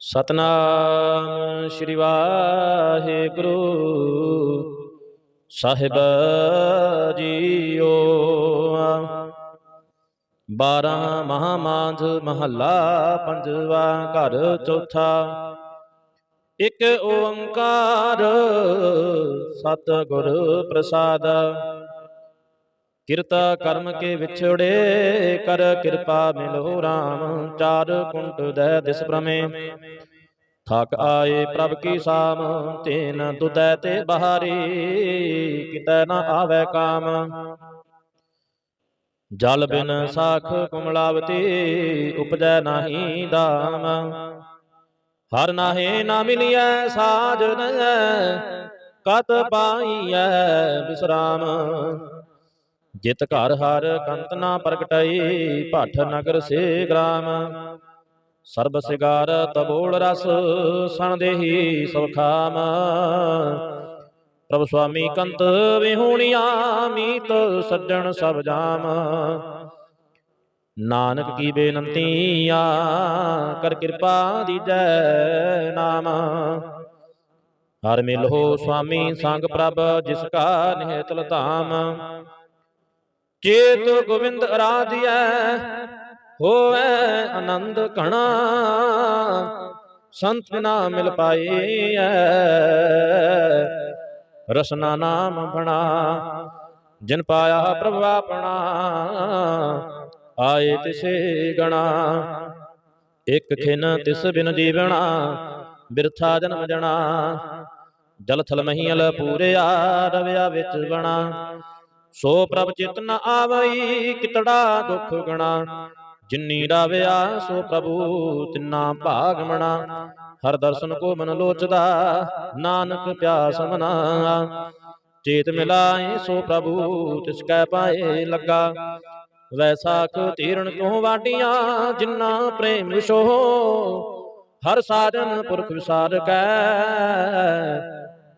ਸਤਨਾਮ ਸ਼੍ਰੀ ਵਾਹਿਗੁਰੂ। ਸਾਹਿਬ ਜੀਓ ਬਾਰਾਂ ਮਹਾਮਾਂਝ ਮਹੱਲਾ ਪੰਜਵਾ ਘਰ ਚੌਥਾ। ਇਕ ਓੰਕਾਰ ਸਤਿਗੁਰ ਪ੍ਰਸਾਦ। ਕਿਰਤਾ ਕਰਮ ਕੇ ਵਿਛੜੇ, ਕਰ ਕਿਰਪਾ ਮਿਲੋ RAM ਚਾਰ ਕੁੰਟ ਦੈ ਦਿਸ ਪ੍ਰਮੇ ਥਕ ਆਏ ਪ੍ਰਭ ਕੀ ਸਾਮ, ਤੇਨ ਦੁਦੈ ਤੇ ਬਹਾਰੀ, ਕਿਤੈ ਨ ਆਵੈ ਕਾਮ। ਜਲ ਬਿਨ ਸਾਖ ਕੁਮਲਾਵਤੀ, ਉਪਜੈ ਨਾਹੀ ਦਾਮ। ਹਰ ਨਾਹੇ ਨਾ ਮਿਲਿਐ ਸਾਜਨ ਕਤ ਪਾਈਐ ਵਿਸਰਾਮ। ਜਿਤ ਘਰ ਹਰ ਕੰਤ ਨਾ ਪ੍ਰਗਟਾਈ ਭੱਠ ਨਗਰ ਸੇ ਗ੍ਰਾਮ। ਸਰਬ ਸਿਗਾਰ ਤਬੋਲ ਰਸ, ਸਣ ਦੇਹੀ ਸੁਖਾਮ ਪ੍ਰਭ ਸੁਆਮੀ ਕੰਤ ਵਿਹੂਣੀਆਂ, ਮੀਤ ਸੱਜਣ ਸਭ ਜਾਮ। ਨਾਨਕ ਕੀ ਬੇਨੰਤੀ ਆ ਕਰ ਕਿਰਪਾ ਦੀਜੈ ਨਾਮ। ਹਰ ਮਿਲੋ ਸੁਆਮੀ ਸੰਗ ਪ੍ਰਭ, ਜਿਸ ਕਾ ਨਿਹਤਲ ਧਾਮ ਚੇਤ ਗੋਵਿੰਦ ਅਰਾਧਿਐ ਹੋਵੇ ਆਨੰਦ ਘਣਾ। ਸੰਤ ਬਿਨਾ ਮਿਲ ਪਾਈਐ, ਰਸਨਾ ਨਾਮ ਬਣਾ। ਜਿਨ ਪਾਇਆ ਪ੍ਰਭ ਆਪਣਾ, ਆਏ ਤਿਸੇ ਗਣਾ। ਇਕ ਖਿਨ ਤਿਸ ਬਿਨ ਜੀਵਣਾ, ਬਿਰਥਾ ਜਨਮ ਜਣਾ। ਜਲ ਥਲ ਮਹੀਲ ਪੂਰਿਆ, ਰਵਿਆ ਵਿੱਚ ਬਣਾ ਸੋ ਪ੍ਰਭ ਚਿਤ ਨ ਆਵਈ, ਕਿਤੜਾ ਦੁਖ ਗਣਾ। ਜਿਨੀ ਰਾਵਿਆ ਸੋ ਪ੍ਰਭੂ ਤਿਨਾ ਭਾਗ ਮਣਾ। ਹਰ ਦਰਸ਼ਨ ਕੋ ਮਨ ਲੋਚਦਾ, ਨਾਨਕ ਪਿਆਸ ਮਨਾ। ਚੇਤ ਮਿਲਾਏ ਸੋ ਪ੍ਰਭੂ ਤਿਸ ਕੈ ਪਾਏ ਲੱਗਾ। ਵੈਸਾਖ ਤੀਰਣ ਤੋਂ ਵਾਡੀਆਂ ਜਿਨਾ ਪ੍ਰੇਮ ਵਿਸ਼ੋ ਹਰ ਸਾਜਨ ਪੁਰਖ ਵਿਸਾਰ ਕੈ,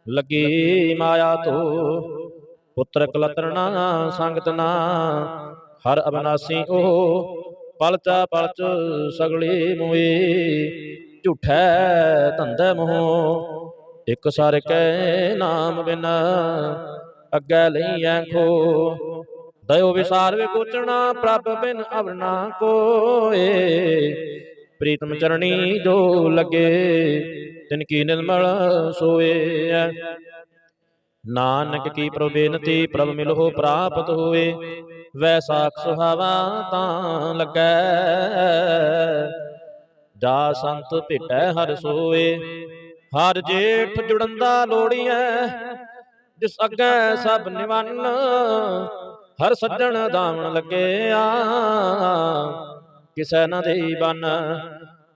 ਲੱਗੀ ਮਾਇਆ ਤੋ ਪੁੱਤਰ ਕਲਤਰਣਾ ਸੰਗਤ ਨਾ। ਹਰ ਅਬਨਾਸੀ ਉਹ ਪਲਚਾ ਪਲਚ ਸਗਲੀ ਮੋਈ, ਝੂਠੈ ਧੰਦੇ ਮੋਹ। ਇੱਕ ਸਰ ਕੈ ਨਾਮ ਬਿਨ ਅੱਗੇ ਲਈਐ ਖੋ। ਦਇਓ ਵਿਸਾਰ ਵੇ ਕੋਚਣਾ ਪ੍ਰਭ ਬਿਨ ਅਵਰਨਾ ਕੋਏ। ਪ੍ਰੀਤਮ ਚਰਣੀ ਜੋ ਲਗੇ, ਤਿਨ ਕੀ ਨਿਰਮਲ ਸੋਏ ਨਾਨਕ ਕੀ ਪ੍ਰਭ ਬੇਨਤੀ, ਪ੍ਰਭ ਮਿਲੋ ਪ੍ਰਾਪਤ ਹੋਏ ਵੈਸਾਖ ਸੁਹਾਵਾ ਤਾਂ ਲੱਗੈ। ਜਾ ਸੰਤ ਭੇਟੈ ਹਰ ਸੋਏ। ਹਰ ਜੇਠ ਜੁੜੰਦਾ ਲੋੜੀਐ ਜਿਸ ਅੱਗੇ ਸਭ ਨਿਵੰਨ, ਹਰ ਸੱਜਣ ਦਾਵਣ ਲੱਗਿਆ। ਕਿਸੈ ਨਾ ਦੇਈ ਬਨ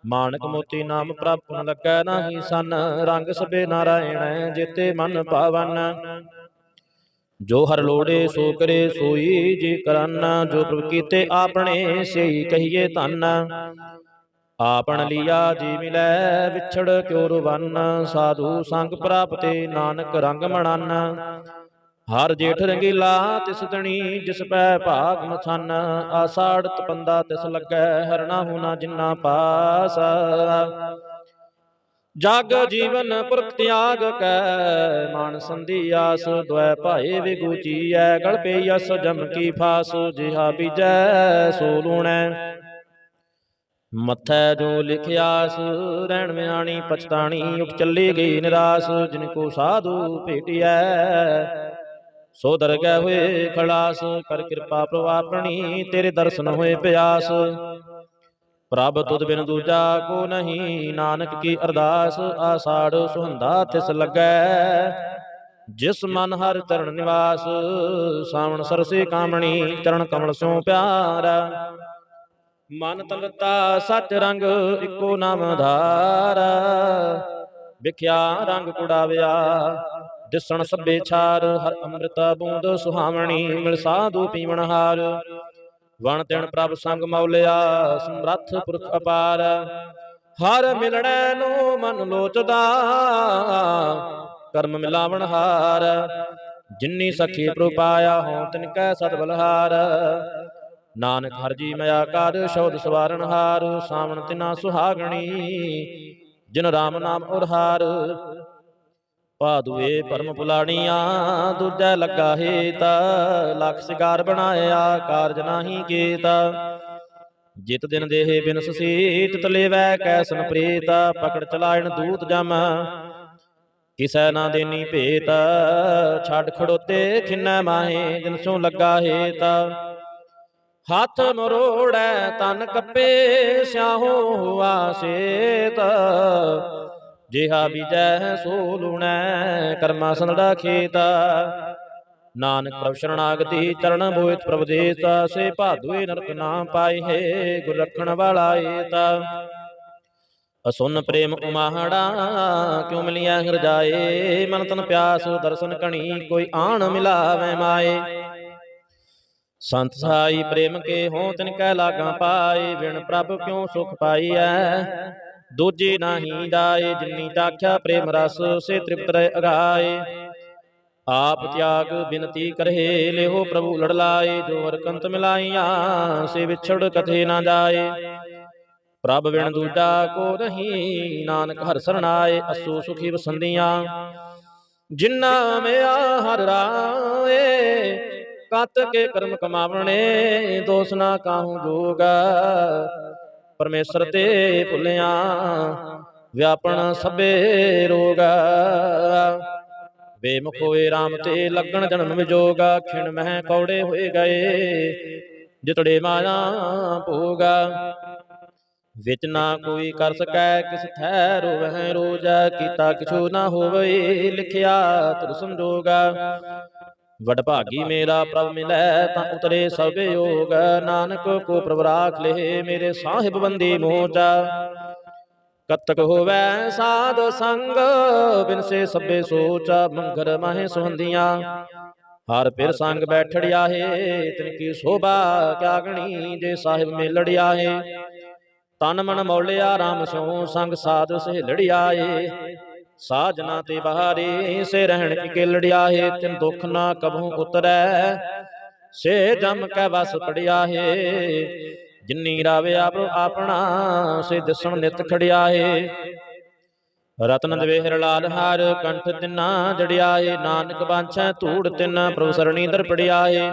ਮਾਨਕ ਮੋਤੀ ਨਾਮ ਨ ਲੱਗੈ ਨਾਹੀ ਸਨ ਰੰਗ ਸਬੇ ਨਾਰਾਇਣ ਜੇਤੇ ਮਨ ਪਾਵਨ। ਜੋ ਹਰ ਲੋੜੇ ਸੋ ਕਰੇ ਸੋਈ ਜੀ ਕਰਨ ਜੋ ਪ੍ਰਭ ਕੀਤੇ ਆਪਣੇ ਸਈ ਕਹੀਏ ਧਨ। ਆਪਣ ਲਿਆ ਜੀ ਮਿਲੈ ਵਿਛੜ ਕਿਉ ਰਵਨ ਸਾਧੂ ਸੰਗ ਪ੍ਰਾਪਤੇ ਨਾਨਕ ਰੰਗ ਮਣਨ। ਹਰ ਜੇਠ ਰੰਗੀਲਾ ਤਿਸ ਤਣੀ ਜਿਸ ਪੈ ਭਾਗ ਮਥਨ ਆਸਾੜ ਤਪੰਦਾ ਤਿਸ ਲੱਗੈ ਹਰਣਾ ਹੁਨਾ ਜਿਨਾ ਪਾਸ। ਜਗ ਜੀਵਨ ਪੁਰਖ ਤਿਆਗ ਕੈ ਮਾਨ ਸੰਧੀ ਆਸ ਦੁਐ ਭਾਏ ਵਿਗੂਚੀਐ ਗਲ ਪਈਐਸ ਜਮ ਕੀ ਫਾਸ ਜਿਹਾ ਬੀਜੈ ਸੋ ਲੂਣੈ। ਮੱਥੈ ਜੋ ਲਿਖਿਆਸ ਰਹਿਣ ਮਿਆਣੀ ਪਛਤਾਣੀ ਉਠ ਚੱਲੀ ਗਈ ਨਿਰਾਸ ਜਿਨ ਕੋ ਸਾਧੂ ਭੇਟਿਐ। ਸੋ ਦਰਗਹਿ ਹੋਏ ਖਲਾਸ ਕਰ ਕਿਰਪਾ ਪ੍ਰਭ ਆਪਣੀ ਤੇਰੇ ਦਰਸ਼ਨ ਹੋਏ ਪਿਆਸ। ਪ੍ਰਭ ਤੁਧ ਬਿਨ ਦੂਜਾ ਕੋ ਨਹੀਂ ਨਾਨਕ ਕੀ ਅਰਦਾਸ ਆਸਾੜ ਸੁਹੰਦਾ ਤਿਸ ਲੱਗੈ। ਜਿਸ ਮਨ ਹਰ ਚਰਨ ਨਿਵਾਸ ਸਾਵਣ ਸਰਸੇ ਕਾਮਣੀ ਚਰਨ ਕਮਲ ਸਿਉ ਪਿਆਰਾ। ਮਨ ਤਲਤਾ ਸਚ ਰੰਗ ਇੱਕੋ ਨਾਮ ਧਾਰਾ। ਵਿਖਿਆ ਰੰਗ ਕੁੜਾਵਿਆ। ਦਿਸਣ ਸਭੇ ਛਾਰ, ਹਰ ਅੰਮ੍ਰਿਤ ਬੂੰਦ ਸੁਹਾਵਣੀ, ਮਿਲ ਸਾਧੂ ਪੀਵਣ ਹਾਰ। ਵਣ ਤਿਣ ਪ੍ਰਭ ਸੰਗ ਮੌਲਿਆ, ਸਮਰੱਥ ਪੁਰਖ ਅਪਾਰ। ਹਰ ਮਿਲਣੈ ਨੂੰ ਮਨ ਲੋਚਦਾ, ਕਰਮ ਮਿਲਾਵਣ ਹਾਰ। ਜਿਨੀ ਸਖੀ ਪ੍ਰਭ ਪਾਇਆ ਹੋਂ, ਤਿਨ ਕੈ ਸਦ ਬਲਹਾਰ। ਨਾਨਕ ਹਰ ਜੀ ਮਇਆ ਕਰ, ਸ਼ੌਦ ਸਵਾਰਨ ਹਾਰ। ਸਾਵਣ ਤਿਨਾ ਸੁਹਾਗਣੀ, ਜਿਨ ਰਾਮ ਨਾਮ ਉਰਹਾਰ। ਪਾਦੂਏ ਪਰਮ ਪੁਲਾਣੀਆਂ, ਦੂਜੈ ਲੱਗਾ ਹੇਤਾ, ਲਖ ਸਿਗਾਰ ਬਣਾਇਆ, ਕਾਰਜ ਨਾਹੀ ਕੀਤਾ। ਜਿਤ ਦਿਨ ਦੇਹ ਬਿਨਸ ਸੀਤ ਤਲੇਵੈ ਕੈਸਨ ਪ੍ਰੀਤ, ਪਕੜ ਚਲਾਇਣ ਦੂਤ ਜਮ। ਕਿਸੈ ਨਾ ਦੇਨੀ ਭੇਤ, ਛੱਡ ਖੜੋਤੇ ਖਿੰਨੈ ਮਾਹੇ, ਜਿਨ ਲੱਗਾ ਹੇਤ। ਹੱਥ ਮਰੋੜੈ ਤਨ ਕੱਪੇ, ਸਿਆਹੋ ਹੁਆ ਸੇਤ। ਜਿਹਾ ਬੀਜੈ ਸੋ ਲੂਣੈ ਕਰਮਾ ਸੰਦੜਾ ਖੇਤ। ਨਾਨਕ ਪ੍ਰਭ ਸ਼ਰਣਾਗਤੀ ਚਰਨ ਬੋਇਤ ਪ੍ਰਭ ਦੇਤਾ ਸੇ ਭਾਦੂਏ ਨਰਕ ਨਾ ਪਾਏ ਹੈ ਗੁਰ ਰੱਖਣ ਵਾਲਾ ਏਤਾ। ਅਸੁਨ ਪ੍ਰੇਮ ਉਮਾਹੜਾ ਕਿਉ ਮਿਲਿਆ ਹਰਜਾਏ? ਮਨ ਤਨ ਪਿਆਸ ਦਰਸ਼ਨ ਕਣੀ ਕੋਈ ਆਣ ਮਿਲਾਵੇ ਮਾਏ। ਸੰਤ ਸਾਈ ਪ੍ਰੇਮ ਕੇ ਹੋ ਤਿਨ ਕੈ ਲਾਗਾ ਪਾਏ ਵਿਣ ਪ੍ਰਭ ਕਿਉ ਸੁਖ ਪਾਈਐ? ਦੂਜੀ ਨਾਹੀ ਜਾਏ ਜਿਨੀ ਤਾਖਿਆ ਪ੍ਰੇਮ ਰਸ ਸੇ ਤ੍ਰਿਪਤ ਰਹਿ ਅਗਾਏ। ਆਪ ਤਿਆਗ ਬਿਨਤੀ ਕਰਹਿ ਲਿਓ ਪ੍ਰਭੂ ਲੜ ਲਾਏ ਜੋ ਹਰ ਕੰਤ ਮਿਲਾਈਆਂ ਸੇ ਵਿਛੜ ਕਥੇ ਨਾ ਜਾਏ। ਪ੍ਰਭ ਵਿਣ ਦੂਜਾ ਕੋ ਨਹੀਂ ਨਾਨਕ ਹਰ ਸਰਣਾਏ ਅਸੂ ਸੁਖੀ ਵਸੰਦੀਆਂ ਜਿਨ੍ਹਾਂ ਮਿਆ ਹਰ ਰਾਏ ਕਤ ਕੇ ਕਰਮ ਕਮਾਵਣੇ ਦੋਸ ਨਾ ਕਾਹੂ ਜੋਗਾ। ਪਰਮੇਸ਼ਰ ਤੇ ਭੁੱਲਿਆ। ਵਿਆਪਣ ਸਭੇ ਰੋਗਾ। ਬੇਮੁਖ ਹੋਏ RAM ਤੇ ਲੱਗਣ ਜਨਮ ਵਿਜੋਗਾ। ਖਿਣ ਮਹਿ ਕੌੜੇ ਹੋਏ ਗਏ। ਜਿਤੜੇ ਮਾਇਆ ਭੋਗਾ। ਵਿੱਚ ਨਾ ਕੋਈ ਕਰ ਸਕੈ ਕਿਸ ਥੈ ਰੋਵਹਿ ਰੋਜਾ। ਕੀਤਾ ਕਿਛੂ ਨਾ ਹੋਵੇ ਲਿਖਿਆ ਤੁਰ ਸੰਜੋਗਾ ਵਡ ਭਾਗੀ ਮੇਰਾ ਪ੍ਰਭ ਮਿਲੈ ਤਾਂ ਉਤਰੇ ਸਭ ਯੋਗ। ਨਾਨਕ ਕੋ ਪ੍ਰਭ ਰਾਖ ਲਏ ਮੇਰੇ ਸਾਹਿਬ ਬੰਦੀ ਮੋਚਾ। ਕਤਕ ਹੋਵੈ ਸਾਧ ਸੰਗ ਬਿਨ ਸੇ ਸਭੇ ਸੋਚਾ ਮੰਗਰ ਮਾਹੇ ਸੁਹੰਦੀਆਂ। ਹਰ ਫਿਰ ਸੰਗ ਬੈਠੜਿਆ ਹੈ ਤਿਨ ਕੀ ਸੋਭਾ ਕਿਆ ਗਣੀ ਜੇ ਸਾਹਿਬ ਮੇਲੜਿਆ ਹੈ। ਤਨ ਮਨ ਮੌਲਿਆ RAM ਸਿਉ ਸੰਗ ਸਾਧ ਸਹੇਲੜਿਆ ਏ ਸਾਜਨਾ ਤੇ ਬਹਾਰੇ ਸੇ ਰਹਿਣ ਇਕੇਲੜਿਆ ਏ ਤਿਨ ਦੁਖ ਨਾ ਕਬਹੂ ਉਤਰੈ। ਸੇ ਜਮ ਕੈ ਵਸ ਪੜਿਆ ਏ ਜਿਨੀ ਰਾਵੇ ਆਪ ਆਪਣਾ, ਸੇ ਦਿਸਣ ਨਿਤ ਖੜਿਆ ਏ ਰਤਨ ਦਵੇਹਰ ਲਾਲ ਹਾਰ, ਕੰਠ ਤਿਨਾ ਜੜਿਆ ਏ ਨਾਨਕ ਬਾਂਛੈ ਧੂੜ ਤਿਨ, ਪ੍ਰਭ ਸਰਣੀ ਦਰ ਪੜਿਆ ਏ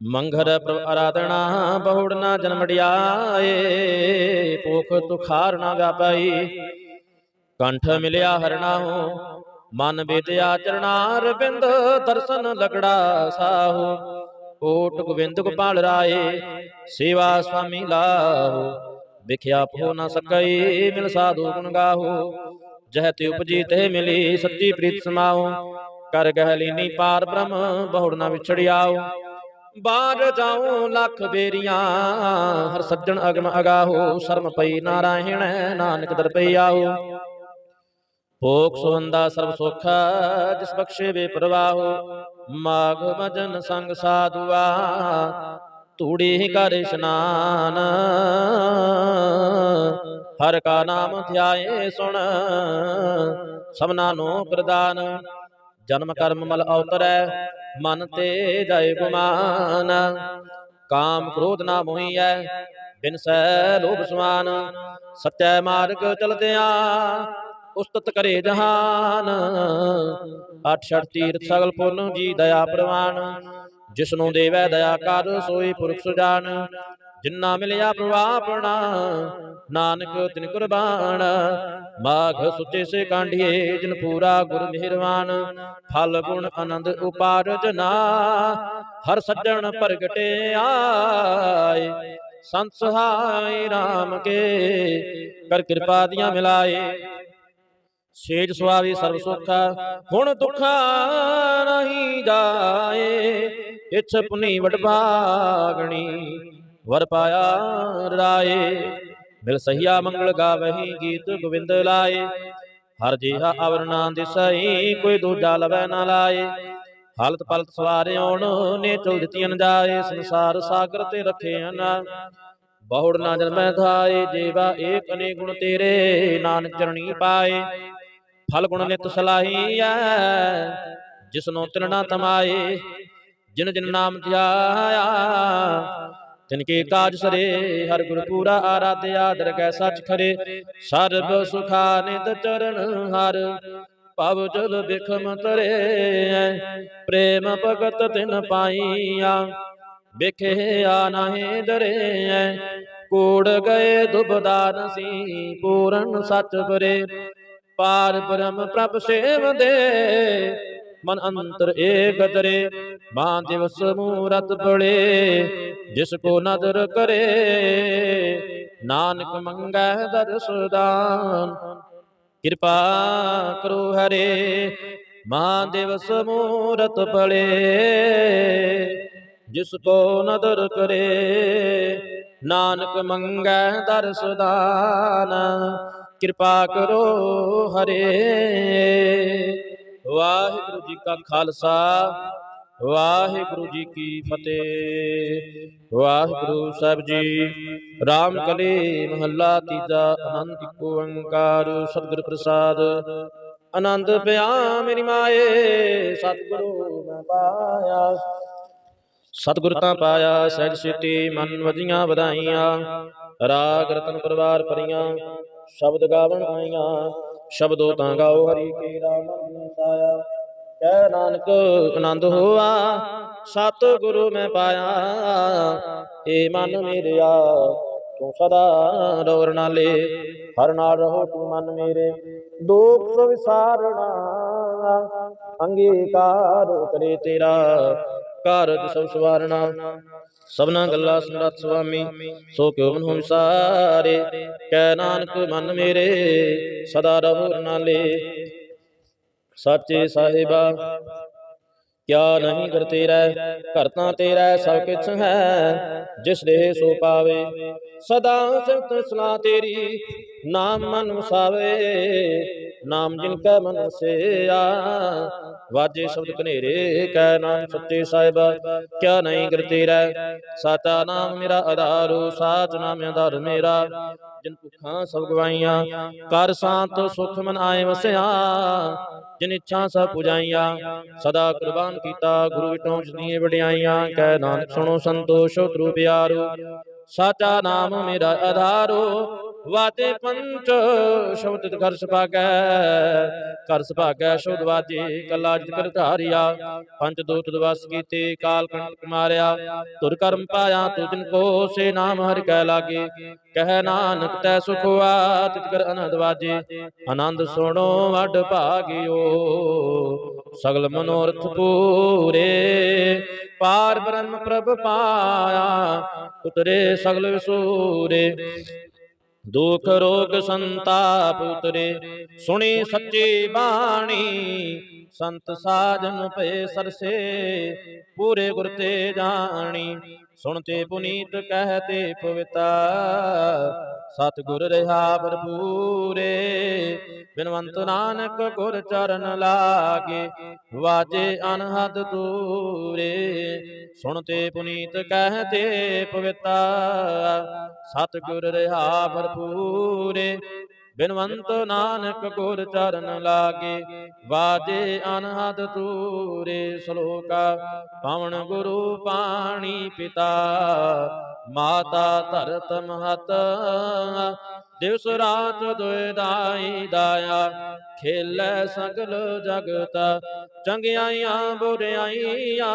ਮੰਘਰ ਪ੍ਰਭ ਆਰਾਧਨਾ ਬਹੁੜ ਨਾ ਜਨਮੜਿਆ ਏ ਪੋਖ ਤੁਖਾਰ ਨਾ ਗਾਪਾਈ ਕੰਠ ਮਿਲਿਆ ਹਰਨਾਹੋ ਮਨ ਬੇਤਿਆ ਚਰਨਾਰ ਬਿੰਦ ਦਰਸ਼ਨ ਲਗੜਾ ਸਾਹੋ। ਕੋਟ ਗੋਬਿੰਦ ਗੋਪਾਲ ਰਾਏ ਸੇਵਾ ਸੁਆਮੀ ਲਾਹੋ। ਵਿਖਿਆ ਪੋ ਨਾ ਸਕਈ ਮਿਲ ਸਾਧੂ ਗੁਣ ਗਾਹੋ। ਜਹ ਤੇ ਉਪਜੀ ਤੇ ਮਿਲੀ ਸੱਚੀ ਪ੍ਰੀਤ ਸਮਾਓ ਕਰ ਗਹਿ ਲੀਨੀ ਪਾਰ ਬ੍ਰਹਮ ਬਹੁੜ ਨਾ ਵਿਛੜਿਆਓ ਬਾਰ ਜਾਉ ਲੱਖ ਬੇਰੀਆਂ ਹਰ ਸੱਜਣ ਅਗਮ ਅਗਾਹੋ। ਸ਼ਰਮ ਪਈ ਨਾਰਾਇਣ ਨਾਨਕ ਦਰ ਪਈ ਆਹੋ ਭੋਗ ਸੁਹੰਦਾ ਸਰਬ ਸੁਖ ਜਿਸ ਬਖਸ਼ੇ ਵੇ ਪ੍ਰਵਾਹੋ। ਮਾਘ ਮਜਨ ਸੰਗ ਸਾਧੁਆ, ਧੂੜੀ ਕਰ ਇਸ਼ਨਾਨ। ਹਰ ਕਾ ਨਾਮ ਧਿਆਏ ਸੁਣ, ਸਭਨਾ ਨੂੰ ਪ੍ਰਦਾਨ। ਜਨਮ ਕਰਮ ਮਲ ਅਵਤਰੈ, ਮਨ ਤੇ ਜਾਏ ਗੁਮਾਨ। ਕਾਮ ਕ੍ਰੋਧ ਨਾ ਮੋਹੀਐ ਬਿਨ ਸੈ ਲੋਭ ਸਮਾਨ। ਸਚੈ ਮਾਰਗ ਚਲਦਿਆਂ ਉਸਤਤ ਕਰੇ ਜਹਾਨ। ਅਠ ਛੜ ਤੀਰਥ ਸਗਲ ਪੁੰਨ ਜੀ ਦਇਆ ਪ੍ਰਵਾਨ। ਜਿਸਨੂੰ ਦੇਵੈ ਦਇਆ ਕਰ, ਸੋਈ ਪੁਰਖ ਸੁਜਾਨ। ਜਿੰਨਾ ਮਿਲਿਆ ਪ੍ਰਵਾਪਣਾ ਨਾਨਕ ਤਿਨ ਕੁਰਬਾਨ। ਮਾਘ ਸੁਚੇ ਸੇ ਕਾਂਢੀਏ, ਜਿਨ ਪੂਰਾ ਗੁਰ ਮਿਹਰਵਾਨ। ਫਲ ਗੁਣ ਆਨੰਦ ਉਪਾਰਜ ਨਾ, ਹਰ ਸੱਜਣ ਪ੍ਰਗਟੇ ਆਏ। ਸੰਤ ਸਹਾਈ RAM ਕੇ, ਕਰ ਕਿਰਪਾ ਦੀਆਂ ਮਿਲਾਏ। ਸੇਜ ਸੁਆਵੀ ਸਰਬ ਸੁਖਾ, ਹੁਣ ਦੁਖਾ ਨਹੀਂ ਜਾਏ, ਇਛ ਪੁਨੀ ਵਡ ਵਰ ਪਾਇਆ ਰਾਏ ਮਿਲ ਸਹੀਆ ਮੰਗਲ ਗਾਵਹੀ ਗੀਤ ਗੋਵਿੰਦ ਲਾਏ, ਹਰ ਜੀਹਾ ਅਵਰਨਾ ਦਿਸਈ ਕੋਈ ਦੂਜਾ ਲਵੈ ਨਾ ਲਾਏ, ਹਾਲਤ ਪਲਤ ਸਵਾਰਿਓਣ ਨੇ ਚੁਲ ਦਿੱਤੀਆਂ ਜਾਏ, ਸੰਸਾਰ ਸਾਗਰ ਤੇ ਰੱਖੇ ਹਨ ਬਹੁੜ ਨਾ ਜਨਮੈ ਥਾਏ ਜੀਵਾ ਏਕ ਅਨੇ ਗੁਣ ਤੇਰੇ, ਨਾਨਕ ਚਰਣੀ ਪਾਏ ਫਲ ਗੁਣ ਨਿਤ ਸਲਾਹੀਐ, ਜਿਸਨੂੰ ਤਿਨ ਨਾ ਤਮਾਏ, ਜਿਨ ਜਿਨ ਨਾਮ ਧਿਆਇਆ, ਤਿਨ ਕੇ ਕਾਜ ਸਰੇ, ਹਰ ਗੁਰ ਪੂਰਾ ਆਰਾਧਿਆ ਦਰਗਹਿ ਸੱਚ ਖਰੇ, ਸਰਬ ਸੁਖਾ ਨਿਤ ਚਰਨ ਹਰ ਭਵ ਜਲ ਬਿਖਮ ਤਰੇ, ਪ੍ਰੇਮ ਭਗਤ ਤਿਨ ਪਾਈਆ, ਵਿਖੇ ਆ ਨਾਹੀ ਡਰੇ ਕੂੜ ਗਏ ਦੁਬਦਾ ਨਸੀ ਪੂਰਨ ਸੱਚ ਪਰੇ ਪਾਰ ਬ੍ਰਹਮ ਪ੍ਰਭ ਸੇਵਦੇ, ਮਨ ਅੰਤਰ ਏਕ ਦਰੇ ਮਾਂ ਦਿਵਸ ਮੂਰਤ ਬੜੇ, ਜਿਸ ਕੋ ਨਦਰ ਕਰੇ, ਨਾਨਕ ਮੰਗੈ ਦਰਸ਼ਦਾਨ ਕਿਰਪਾ ਕਰੋ ਹਰੇ, ਮਾਂ ਦਿਵਸ ਮੂਰਤ ਬੜੇ, ਜਿਸ ਕੋ ਨਦਰ ਕਰੇ, ਨਾਨਕ ਮੰਗੈ ਦਰਸ਼ਦਾਨ ਕਿਰਪਾ ਕਰੋ ਹਰੇ। ਵਾਹਿਗੁਰੂ ਜੀ ਕਾ ਖਾਲਸਾ, ਵਾਹਿਗੁਰੂ ਜੀ ਕੀ ਫਤਿਹ। ਵਾਹਿਗੁਰੂ ਸਾਹਿਬ ਜੀ, ਰਾਮ ਕਲੀ ਮਹੱਲਾ ਤੀਜਾ ਆਨੰਦ ਓੰਕਾਰ, ਸਤਿਗੁਰ ਪ੍ਰਸਾਦ। ਆਨੰਦ ਪਿਆ ਮੇਰੀ ਮਾਏ, ਸਤਿਗੁਰੂ ਮੈਂ ਪਾਇਆ। ਸਤਿਗੁਰ ਤਾਂ ਪਾਇਆ, ਸਹਿਜ ਸਿੱਤੀ ਮਨ ਵਜੀਆਂ ਵਧਾਈਆਂ। ਰਾਗ ਰਤਨ ਪਰਵਾਰ ਪਰੀਆਂ ਸ਼ਬਦ ਗਾਵਣ ਆਈਆਂ। ਸ਼ਬਦੋ ਤਾਂ ਗਾਓ ਹਰੀ ਕੇ ਰਾਮ ਸਾਇਆ ਕਹਿ ਨਾਨਕ ਆਨੰਦ ਹੋਆ ਸਤ ਗੁਰੂ ਮੈਂ ਪਾਇਆ। ਏ ਮਨ ਮੇਰਿਆ, ਤੂੰ ਸਦਾ ਰੋਰ ਨਾਲੇ ਹਰ ਨਾਲ ਰਹੋ ਤੂੰ ਮਨ ਮੇਰੇ, ਦੁਖ ਸੋ ਵਿਸਾਰਣਾ ਅੰਗੀਕਾਰ ਕਰੇ ਤੇਰਾ ਕਾਰਜ ਸਭ ਸਵਾਰਣਾ। ਸਭਨਾ ਗੱਲਾਂ ਸਮਰੱਥ ਸੁਆਮੀ, ਸੋ ਕਿਉ ਮਨੁ ਵਿਸਾਰੇ ਕਹਿ ਨਾਨਕ, ਮਨ ਮੇਰੇ, ਸਦਾ ਰਹੋ ਨਾਲੇ ਸਾਚੇ ਸਾਹਿਬਾ ਕਿਆ ਨਹੀਂ ਕਰ ਤੇਰਾ? ਘਰ ਤੇਰਾ ਸਭ ਕਿਛ ਹੈ, ਜਿਸ ਦੇ ਸੋ ਪਾਵੇ। ਸਦਾ ਸਿਫਤ ਸਲਾ ਤੇਰੀ, ਨਾਮ ਮਨ ਵਸਾਵੇ। ਨਾਮ ਜਿਨ ਕੈ ਮਨ ਸੇਆ ਵਾਜੇ ਸ਼ਬਦ ਕਨੇਰੇ ਕੈ ਨਾਮ ਸੱਚੇ ਸਾਹਿਬ। ਕਿਆ ਨਹੀਂ ਕਰ ਤੇਰਾ? ਸਾਚਾ ਨਾਮ ਮੇਰਾ ਆਧਾਰੋ, ਸਾਚ ਨਾਮ ਆਧਾਰ ਮੇਰਾ। ਜਿਨ ਭੁੱਖਾਂ ਸਭ ਗਵਾਈਆਂ ਕਰ ਸਾਤ ਸੁਖ ਮਨ ਆਏ ਵਸਿਆ, ਜਿਨ ਇੱਛਾ ਸਭ ਪੁਜਾਈਆਂ, ਸਦਾ ਕੁਰਬਾਨ ਕੀਤਾ ਗੁਰੂ ਵਿਟੋਂ ਜਨੀਏ ਵਡਿਆਈਆਂ ਕਹਿ ਨਾਨਕ ਸੁਣੋ ਸੰਤੋਸ਼ੋ ਤਰੂ ਪਿਆਰੂ। ਸਾਚਾ ਨਾਮ ਮੇਰਾ ਆਧਾਰੋ ਵਾਤੇ ਪੰਚ ਸ਼ਬਦ ਕਰ ਸੁਭਾਗੈ ਕਰ ਸੁਭਾਗੈ ਸ਼ਬਦ ਵਾਜੇ ਕਲਾ ਜਿਤ ਕਰ ਧਾਰਿਆ, ਪੰਜ ਦੂਤ ਦਵਾਸ ਕੀਤੇ, ਕਾਲ ਕੰਟ ਮਾਰਿਆ ਤੁਰ ਕਰਮ ਪਾਇਆ ਤੁ ਜਿਨ ਕੋ, ਸੇ ਨਾਮ ਹਰਿ ਕੈ ਲਾਗੇ, ਕਹਿ ਨਾਨਕ ਤੈ ਸੁਖ ਹੋਆ, ਤਿਤ ਕਰ ਅਨੰਦ ਵਾਜੇ ਆਨੰਦ ਸੁਣੋ ਵੱਡ ਭਾਗਿਓ ਸਗਲ ਮਨੋਰਥ ਪੂਰੇ। ਪਾਰ ਬ੍ਰਹਮ ਪ੍ਰਭ ਪਾਇਆ, ਉਤਰੇ ਸਗਲ ਵਿਸੂਰੇ। ਦੁਖ ਰੋਗ ਸੰਤਾਪ ਉਤਰੇ, ਸੁਣੀ ਸੱਚੀ ਬਾਣੀ। ਸੰਤ ਸਾਜਨ ਭਏ ਸਰਸੇ, ਪੂਰੇ ਗੁਰ ਤੇ ਜਾਣੀ। ਸੁਣਤੇ ਪੁਨੀਤ ਕਹਤੇ ਪਵਿੱਤਾ ਸਤ ਗੁਰ ਰਹਾ ਭਰਪੂਰੇ। ਬਿਨਵੰਤ ਨਾਨਕ ਗੁਰ ਚਰਨ ਲਾਗੇ, ਵਾਜੇ ਅਨਹਦ ਤੂਰੇ ਸੁਣਤੇ ਪੁਨੀਤ ਕਹਤੇ ਪਵਿੱਤਾ ਸਤ ਗੁਰ ਰਹਾ ਭਰਪੂਰੇ। ਬਿਨਵੰਤ ਨਾਨਕ ਗੁਰ ਚਰਨ ਲਾਗੇ ਵਾਜੇ ਅਨਹਦ ਤੂਰੇ ਸ਼ਲੋਕਾ ਪਵਨ ਗੁਰੂ ਪਾਣੀ ਪਿਤਾ ਮਾਤਾ ਧਰਤ ਮਹਤ ਦਿਵਸ ਰਾਤ ਦੁਇ ਦਾਈ ਦਾਇਆ ਖੇਲੇ ਸਗਲ ਜਗਤ ਚੰਗਿਆਈਆਂ ਬੁਰਿਆਈਆਂ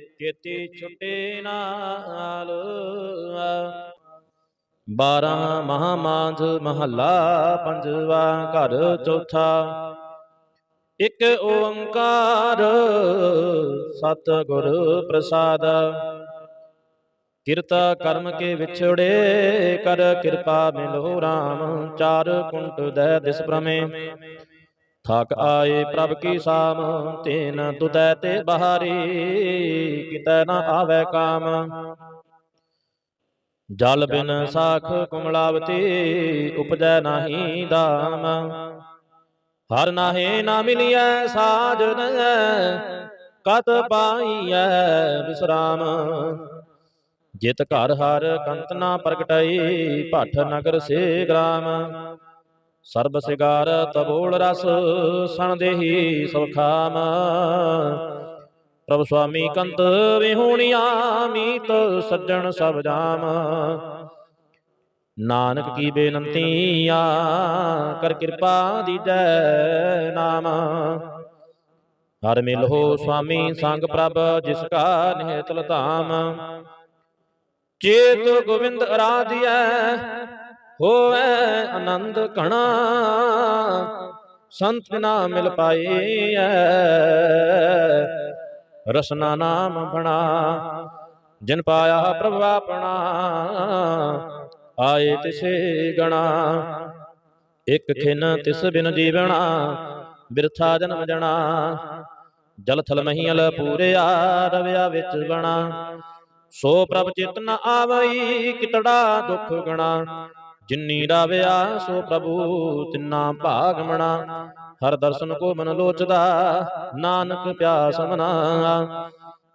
ਕੀਤੀ ਛੁੱਟੇ ਨਾਲ। ਬਾਰਾਂ ਮਹਾਮਾਂਝ ਮਹੱਲਾ ਪੰਜਵਾ ਘਰ ਚੌਥਾ। ਇਕ ਓੰਕਾਰ ਸਤਿਗੁਰ ਪ੍ਰਸਾਦ। ਕਿਰਤਾ ਕਰਮ ਕੇ ਵਿਛੜੇ ਕਰ ਕਿਰਪਾ ਮਿਲੋ RAM ਚਾਰ ਕੁੰਟ ਦੈ ਦਿਸ ਪ੍ਰਮੇ ਥਾਕ ਆਏ ਪ੍ਰਭ ਕੀ ਸਾਮ ਤੇਨ ਤੁਦੈ ਤੇ ਬਹਾਰੀ ਕਿਤੈ ਨ ਆਵੈ ਕਾਮ। ਜਲ ਬਿਨ ਸਾਖ ਕੁਮਲਾਵਤੀ ਉਪਜੈ ਨਾਹੀ ਦਾਮ ਹਰ ਨਾਹੇ ਨਾ ਮਿਲਿਐ ਸਾਜਨ ਕਤ ਪਾਈਐ ਵਿਸਰਾਮ। ਜਿਤ ਘਰ ਹਰ ਕੰਤ ਨਾ ਪ੍ਰਗਟਈ ਭੱਠ ਨਗਰ ਸੇ ਗ੍ਰਾਮ। ਸਰਬ ਸਿਗਾਰ ਤਬੋਲ ਰਸ, ਸਣ ਦੇਹੀ ਸਭ ਪ੍ਰਭ ਸੁਆਮੀ ਕੰਤ ਵਿਹੂਣੀਆਂ, ਮੀਤ ਸੱਜਣ ਸਭ ਜਾਮ। ਨਾਨਕ ਕੀ ਬੇਨੰਤੀਆਂ ਕਰ ਕਿਰਪਾ ਦੀਜੈ ਨਾਮ। ਹਰ ਮਿਲੋ ਸੁਆਮੀ ਸੰਗ ਪ੍ਰਭ, ਜਿਸ ਕਾ ਨਿਹਤਲ ਧਾਮ ਚੇਤ ਗੋਬਿੰਦ ਅਰਾਧਿਐ ਹੋਵੇ ਆਨੰਦ ਘਣਾ, ਸੰਤ ਨਾ ਮਿਲ ਪਾਈ ਪਾਈਐ। ਰਸਨਾ ਨਾਮ ਬਣਾ, ਜਿਨ ਪਾਇਆ ਪ੍ਰਭ ਆਪਣਾ, ਆਏ ਤਿਸੇ ਗਣਾ। ਇਕ ਖਿਨ ਤਿਸ ਬਿਨ ਜੀਵਣਾ, ਬਿਰਥਾ ਜਨਮ ਜਣਾ। ਜਲ ਥਲ ਮਹੀਲ ਪੂਰਿਆ ਰਵਿਆ ਵਿੱਚ ਬਣਾ। ਸੋ ਪ੍ਰਭ ਚਿਤ ਨ ਆਵਈ, ਕਿਤੜਾ ਦੁਖ ਗਣਾ। ਜਿਨੀ ਰਾਵਿਆ ਸੋ ਪ੍ਰਭੂ, ਤਿੰਨਾ ਭਾਗ ਮਣਾ। ਹਰ ਦਰਸ਼ਨ ਕੋ ਮਨ ਲੋਚਦਾ, ਨਾਨਕ ਪਿਆਸ ਮਨਾ।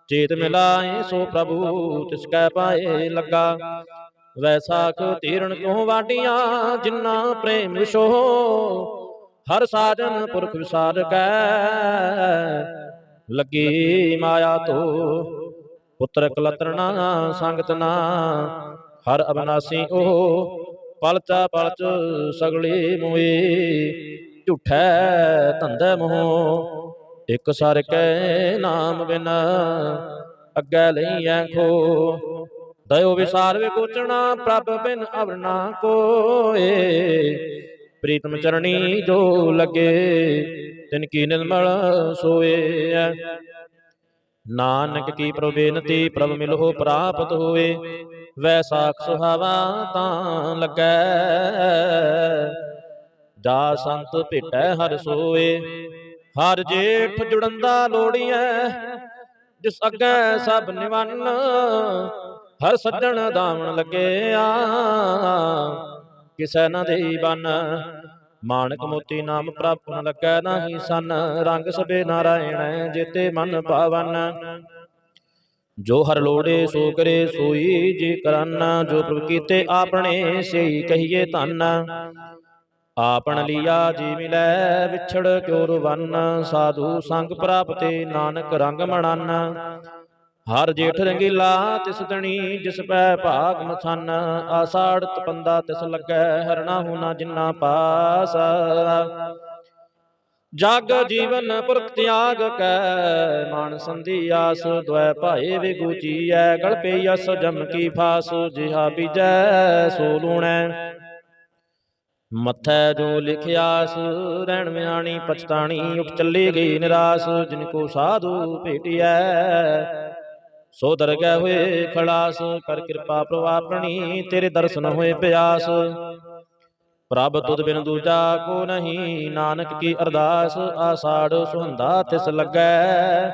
ਚੇਤ ਮਿਲਾਏ ਸੋ ਪ੍ਰਭੂ, ਤਿਸ ਕੈ ਪਾਏ ਲੱਗਾ। ਵੈਸਾਖ ਤੀਰਣ ਕਿਉ ਵਾਡੀਆਂ ਜਿਨ੍ਹਾਂ ਪ੍ਰੇਮ ਵਿਸ਼ੋ ਹਰ ਸਾਜਨ ਪੁਰਖ ਵਿਸਾਰ ਕੈ, ਲੱਗੀ ਮਾਇਆ ਤੋ। ਪੁੱਤਰ ਕਲਤਰਨਾ ਸੰਗਤ ਨਾ ਹਰ ਅਬਨਾਸੀ ਉਹ ਪਲਚਾ ਪਲਚ ਸਗਲੀ ਮੋਏ ਝੂਠੈ ਧੰਦੇ ਮੋਹ। ਇੱਕ ਸਰ ਕੈ ਨਾਮ ਬਿਨ ਅੱਗੇ ਲਈਐ ਖੋ। ਦਇਓ ਵਿਸਾਰ ਵਿਕੋਚਣਾ ਪ੍ਰਭ ਬਿਨ ਅਵਰਨਾ ਕੋਏ। ਪ੍ਰੀਤਮ ਚਰਣੀ ਜੋ ਲਗੇ, ਤਿਨ ਕੀ ਨਿਰਮਲ ਸੋਏ ਨਾਨਕ ਕੀ ਪ੍ਰਭ ਬੇਨਤੀ ਪ੍ਰਭ ਮਿਲੋ, ਪ੍ਰਾਪਤ ਹੋਏ। ਵੈਸਾਖ ਸੁਹਾਵਾ ਤਾਂ ਲੱਗੈ। ਜਾ ਸੰਤ ਭੇਟੈ ਹਰ ਸੋਏ। ਹਰ ਜੇਠ ਜੁੜੰਦਾ ਲੋੜੀਐ। ਜਿਸ ਅੱਗੇ ਸਭ ਨਿਵੰਨ, ਹਰ ਸੱਜਣ ਦਾਵਣ ਲੱਗਿਆ। ਕਿਸੈ ਨਾ ਦੇਈ ਬਨ ਮਾਨਕ ਮੋਤੀ ਨਾਮ ਪ੍ਰਾਪਤ ਨ ਲੱਗੈ ਨਾਹੀ ਸਨ ਰੰਗ ਸਬੇ ਨਾਰਾਇਣ ਜੇਤੇ ਮਨ ਭਾਵਨ ਜੋ ਹਰ ਲੋੜੇ ਸੋ ਕਰੇ ਸੋਈ ਜੀ ਕਰਨ ਜੋ ਪ੍ਰਭ ਕੀਤੇ ਆਪਣੇ ਸੇਈ ਕਹੀਏ ਧੰਨ। ਆਪਣ ਲੀਆ ਜੀ ਮਿਲੈ ਵਿਛੜ ਕਿਉ ਰਵਨ ਸਾਧੂ ਸੰਗ ਪ੍ਰਾਪਤੇ ਨਾਨਕ ਰੰਗ ਮਣਨ। ਹਰ ਜੇਠ ਰੰਗੀਲਾ ਤਿਸ ਦਣੀ ਜਿਸ ਪੈ ਭਾਗ ਮਥਨ ਆਸਾੜ ਤਪੰਦਾ ਤਿਸ ਲੱਗੈ ਹਰਣਾ ਹੋਣਾ ਜਿਨਾ ਪਾਸ। ਜਗ ਜੀਵਨ ਪੁਰਖ ਤਿਆਗ ਕੈ ਮਾਨ ਸੰਧੀ ਆਸ ਦ્વੈ ਭਾਏ ਵਿਗੂਚੀਐ ਗਲ ਪਈਐਸ ਜਮ ਕੀ ਫਾਸ ਜਿਹਾ ਬੀਜੈ ਸੋ ਲੂਣੈ। ਮੱਥੈ ਜੋ ਲਿਖਿਆਸ ਰਹਿਣ ਵਿਆਣੀ ਪਛਤਾਣੀ ਉਠ ਚੱਲੀ ਗਈ ਨਿਰਾਸ ਜਿਨ ਕੋ ਸਾਧੂ ਭੇਟਿਐ। ਸੋ ਦਰਗਹਿ ਹੋਏ ਖਲਾਸ ਕਰ ਕਿਰਪਾ ਪ੍ਰਭ ਆਪਣੀ ਤੇਰੇ ਦਰਸ਼ਨ ਹੋਏ ਪਿਆਸ। ਪ੍ਰਭ ਤੁਧ ਬਿਨ ਦੂਜਾ ਕੋ ਨਹੀਂ ਨਾਨਕ ਕੀ ਅਰਦਾਸ ਆਸਾੜ ਸੁਹੰਦਾ ਤਿਸ ਲੱਗੈ।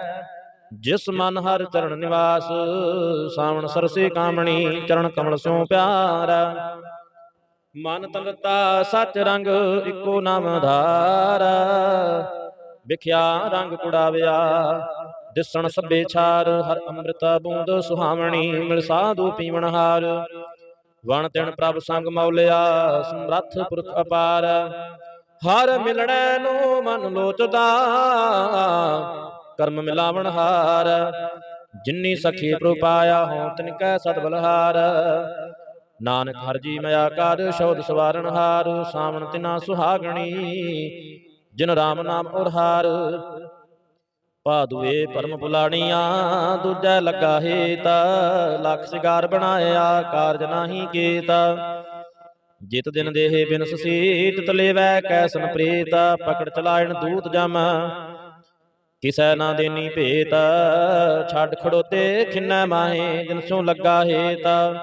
ਜਿਸ ਮਨ ਹਰ ਚਰਨ ਨਿਵਾਸ ਸਾਵਣ ਸਰਸੇ ਕਾਮਣੀ ਚਰਨ ਕਮਲ ਸਿਉ ਪਿਆਰਾ। ਮਨ ਤਲਤਾ ਸਚ ਰੰਗ ਇੱਕੋ ਨਾਮ ਧਾਰਾ ਵਿਖਿਆ ਰੰਗ ਕੁੜਾਵਿਆ ਦਿਸਣ ਸਭੇ ਛਾਰ, ਹਰ ਅੰਮ੍ਰਿਤ ਬੂੰਦ ਸੁਹਾਵਣੀ, ਮਿਲ ਸਾਧੂ ਪੀਵਣ ਹਾਰ। ਵਣ ਤਿਣ ਪ੍ਰਭ ਸੰਗ ਮੌਲਿਆ, ਸਮਰੱਥ ਪੁਰਖ ਅਪਾਰ। ਹਰ ਮਿਲਣੈ ਨੂੰ ਮਨ ਲੋਚਦਾ, ਕਰਮ ਮਿਲਾਵਣ ਹਾਰ। ਜਿਨੀ ਸਖੀ ਪ੍ਰਭ ਪਾਇਆ ਹੋ ਤਿਨ ਕੈ ਸਦ ਬਲਹਾਰ। ਨਾਨਕ ਹਰ ਜੀ ਮਇਆ ਕਰ ਸ਼ਬਦ ਸਵਾਰਨ ਹਾਰ। ਸਾਵਣ ਤਿਨਾ ਸੁਹਾਗਣੀ, ਜਿਨ ਰਾਮ ਨਾਮ ਉਰਹਾਰ। ਭਾਦੂਏ ਪਰਮ ਪੁਲਾਣੀਆਂ ਦੂਜਾ ਲੱਗਾ ਹੇਤਾ, ਲਖ ਸਿਗਾਰ ਬਣਾਇਆ, ਕਾਰਜ ਨਾਹੀ ਕੀਤਾ। ਜਿਤ ਦਿਨ ਦੇਹ ਬਿਨਸ ਸੀਤ, ਤਲੇਵੈ ਕੈਸਨ ਪ੍ਰੀਤ, ਪਕੜ ਚਲਾਇਣ ਦੂਤ ਜਮ। ਕਿਸੈ ਨਾ ਦੇਨੀ ਭੇਤ, ਛੱਡ ਖੜੋਤੇ ਖਿੰਨੈ ਮਾਹੇ, ਜਿਨ ਸੋ ਲੱਗਾ ਹੇਤਾ।